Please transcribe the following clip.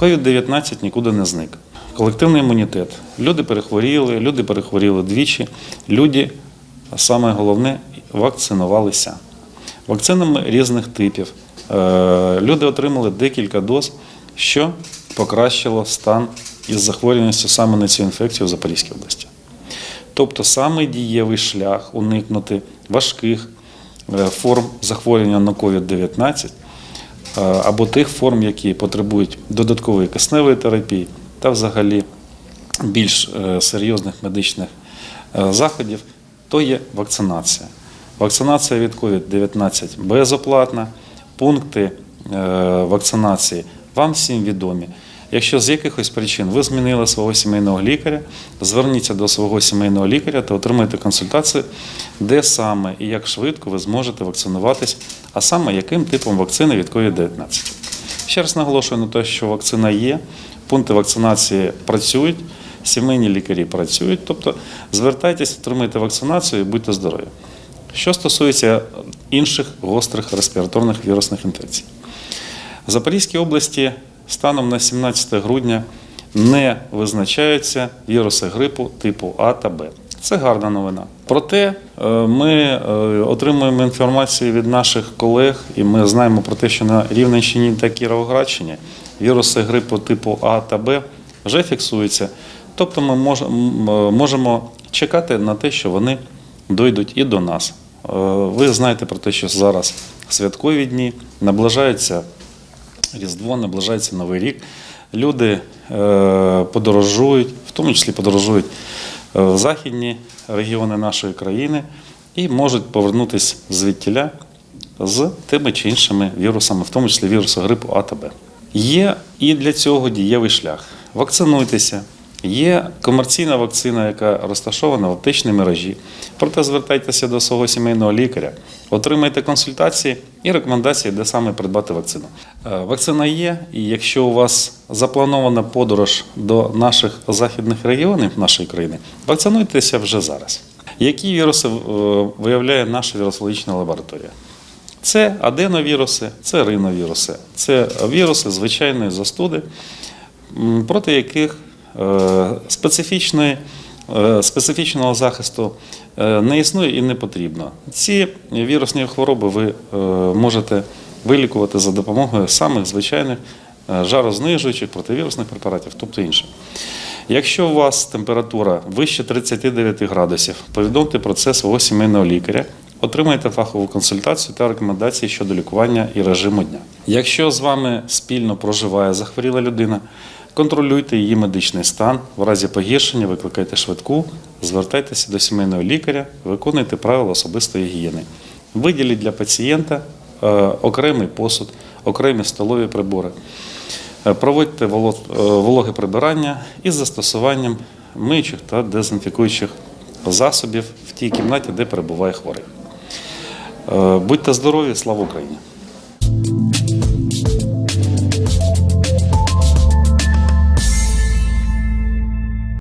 COVID-19 нікуди не зник. Колективний імунітет. Люди перехворіли, люди перехворіли двічі. Люди, а саме головне, вакцинувалися. Вакцинами різних типів. Е, Люди отримали декілька доз, що покращило стан із захворюваністю саме на цю інфекцію в Запорізькій області. Тобто саме дієвий шлях уникнути важких е, форм захворювання на COVID-19 е, або тих форм, які потребують додаткової кисневої терапії та взагалі більш е, серйозних медичних е, заходів, то є вакцинація. Вакцинація від COVID-19 безоплатна. Пункти е, вакцинації вам всім відомі. Якщо з якихось причин ви змінили свого сімейного лікаря, зверніться до свого сімейного лікаря та отримайте консультацію, де саме і як швидко ви зможете вакцинуватись, а саме яким типом вакцини від COVID-19. Ще раз наголошую на те, що вакцина є, пункти вакцинації працюють, сімейні лікарі працюють. Тобто звертайтесь, отримайте вакцинацію і будьте здорові. Що стосується інших гострих респіраторних вірусних інфекцій. В Запорізькій області станом на 17 грудня не визначаються віруси грипу типу А та Б. Це гарна новина. Проте е, ми е, отримуємо інформацію від наших колег, і ми знаємо про те, що на Рівненщині та Кіровоградщині віруси грипу типу А та Б вже фіксуються. Тобто ми е, можемо чекати на те, що вони дойдуть і до нас. Ви знаєте про те, що зараз святкові дні наближаються Різдво, наближається Новий рік. Люди е, подорожують, в тому числі подорожують е, в західні регіони нашої країни і можуть повернутися звідтіля з тими чи іншими вірусами, в тому числі вірусу грипу А та Б. Є і для цього дієвий шлях. Вакцинуйтеся. Є комерційна вакцина, яка розташована в аптечній мережі. Проте звертайтеся до свого сімейного лікаря, отримайте консультації і рекомендації, де саме придбати вакцину. Е, Вакцина є, і якщо у вас запланована подорож до наших західних регіонів нашої країни, вакцинуйтеся вже зараз. Які віруси е, виявляє наша вірусологічна лабораторія? Це аденовіруси, це риновіруси, це віруси звичайної застуди, проти яких специфічної, е, специфічного захисту е, не існує і не потрібно. Ці вірусні хвороби ви е, можете вилікувати за допомогою самих звичайних е, жарознижуючих противірусних препаратів, тобто інше. Якщо у вас температура вище 39 градусів, повідомте про це свого сімейного лікаря. Отримайте фахову консультацію та рекомендації щодо лікування і режиму дня. Якщо з вами спільно проживає захворіла людина, контролюйте її медичний стан. В разі погіршення викликайте швидку, звертайтеся до сімейного лікаря, виконуйте правила особистої гігієни. Виділіть для пацієнта е, окремий посуд, окремі столові прибори. Е, Проводьте е, вологе прибирання із застосуванням миючих та дезінфікуючих засобів в тій кімнаті, де перебуває хворий. Е, Будьте здорові, слава Україні!